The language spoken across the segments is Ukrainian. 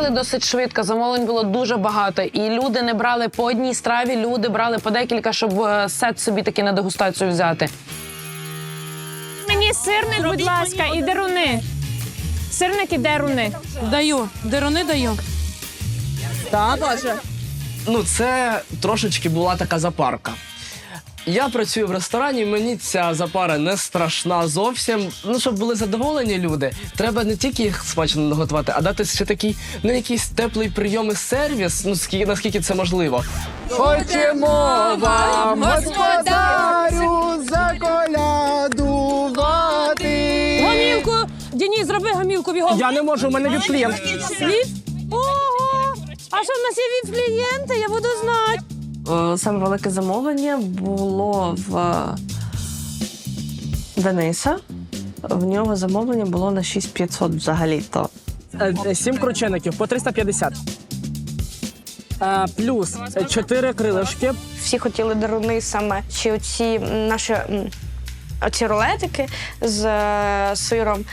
Набрали досить швидко, замовлень було дуже багато. І люди не брали по одній страві, люди брали по декілька, щоб е, сет собі таки на дегустацію взяти. Мені сирник, будь ласка, і деруни. Сирник і деруни. Даю. Деруни даю. Ну, це трошечки була така запарка. Я працюю в ресторані, мені ця запара не страшна зовсім. Ну, щоб були задоволені люди, треба не тільки їх смачно наготувати, а дати ще такий ну, якийсь теплий прийом і сервіс, ну скільки наскільки це можливо. Хочемо вам, господарю, заколядувати. Гомілку! Діні, зроби гомілку бігом. Я не можу, у мене відклієнт. Віп? Ого! А що в нас є віп клієнти? Я буду знати. Е, Саме велике замовлення було в е, Дениса. В нього замовлення було на 6500 взагалі-то. Е, Сім кручеників по 350. Е, Плюс чотири крилишки. всі хотіли даруни саме чи оці наші оці рулетики з сиром.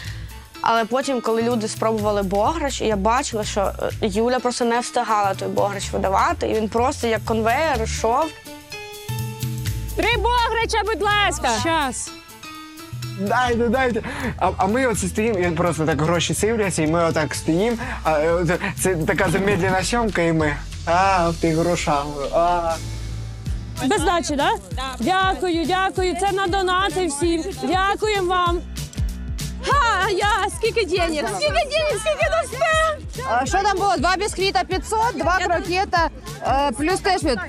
Але потім, коли люди спробували бограч, я бачила, що е, Юля просто не встигала той бограч видавати, і він просто як конвейер йшов. Три бограча, будь ласка. Щас. Дайте, дайте. А, а ми оце стоїмо, і просто так гроші сивляться, і ми отак стоїмо. А, е, це така замедлена сьомка, і ми. А, в тих грошах. А. Без здачі, так? Да? Дякую, дякую. Це на донати всім. Дякуємо вам. Я скільки денег? Скільки денег? Скільки достав? А, Що там було? Два бісквіта 500, два крокета, е, плюс теж від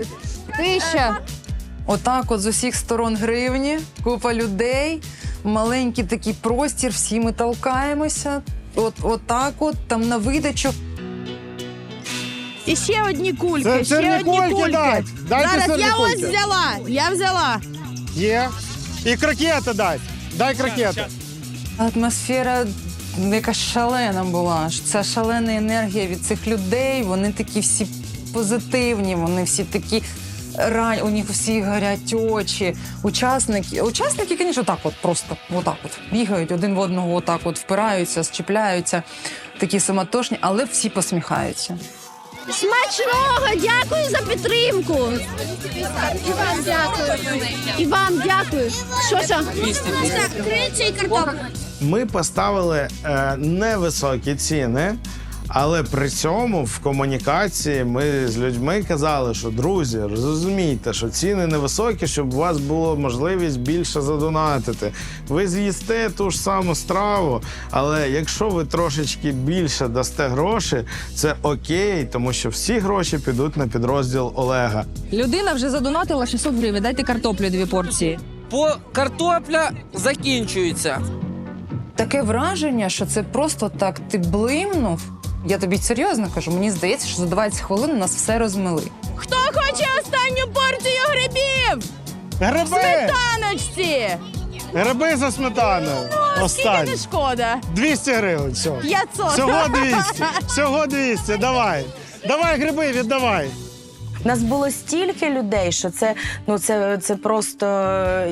1000. Отак, от з усіх сторон гривні, купа людей, маленький такий простір, всі ми толкаємося. От, отак, от там на видачу. І ще одні кульки, Це ще одні кульки кульки. дать. Дайте Зараз я ось взяла, я взяла. Є. І крокети дай. Дай крокети. Атмосфера якась шалена була. Це шалена енергія від цих людей. Вони такі всі позитивні, вони всі такі. Рань, у них всі горять очі. Учасники, учасники, звісно, так от просто отак от бігають один в одного, отак от впираються, щепляються, такі самотошні, але всі посміхаються. Смачного! Дякую за підтримку. І вам дякую. І вам дякую. Що що? Крильця і картопля. Ми поставили е, невисокі ціни, але при цьому в комунікації ми з людьми казали, що друзі, зрозумійте, що ціни невисокі, щоб у вас була можливість більше задонатити. Ви з'їсте ту ж саму страву, але якщо ви трошечки більше дасте гроші, це окей, тому що всі гроші підуть на підрозділ Олега. Людина вже задонатила 600 гривень. Дайте картоплю дві порції. По картопля закінчується. Таке враження, що це просто так ти блимнув. Я тобі серйозно кажу, мені здається, що за 20 хвилин нас все розмили. Хто хоче останню порцію грибів? Гриби! Таночці! Гриби за сметаною. Скільки Останні. не шкода? 200 гривень. Все. 500. Всього 200. Всього 200. Давай. Давай гриби, віддавай. Нас було стільки людей, що це ну це, це просто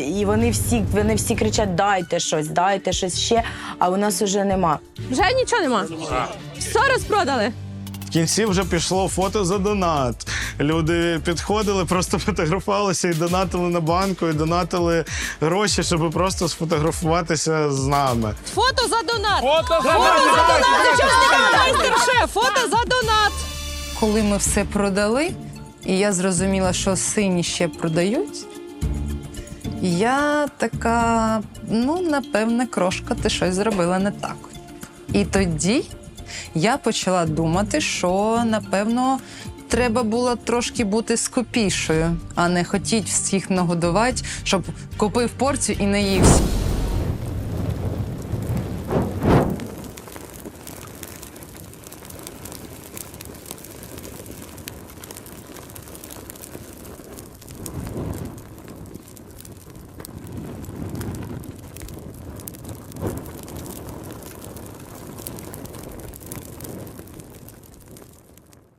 і вони всі, вони всі кричать: дайте щось, дайте щось ще. А у нас уже нема. Вже нічого нема. Все розпродали. В кінці вже пішло фото за донат. Люди підходили, просто фотографувалися і донатили на банку, і донатили гроші, щоб просто сфотографуватися з нами. Фото за донат. Фото за донат. Майстер-шеф. Фото за донат. Коли ми все продали, і я зрозуміла, що сині ще продають. Я така, ну, напевне, крошка, ти щось зробила не так. І тоді я почала думати, що напевно треба було трошки бути скупішою, а не хотіть всіх нагодувати, щоб купив порцію і наївся.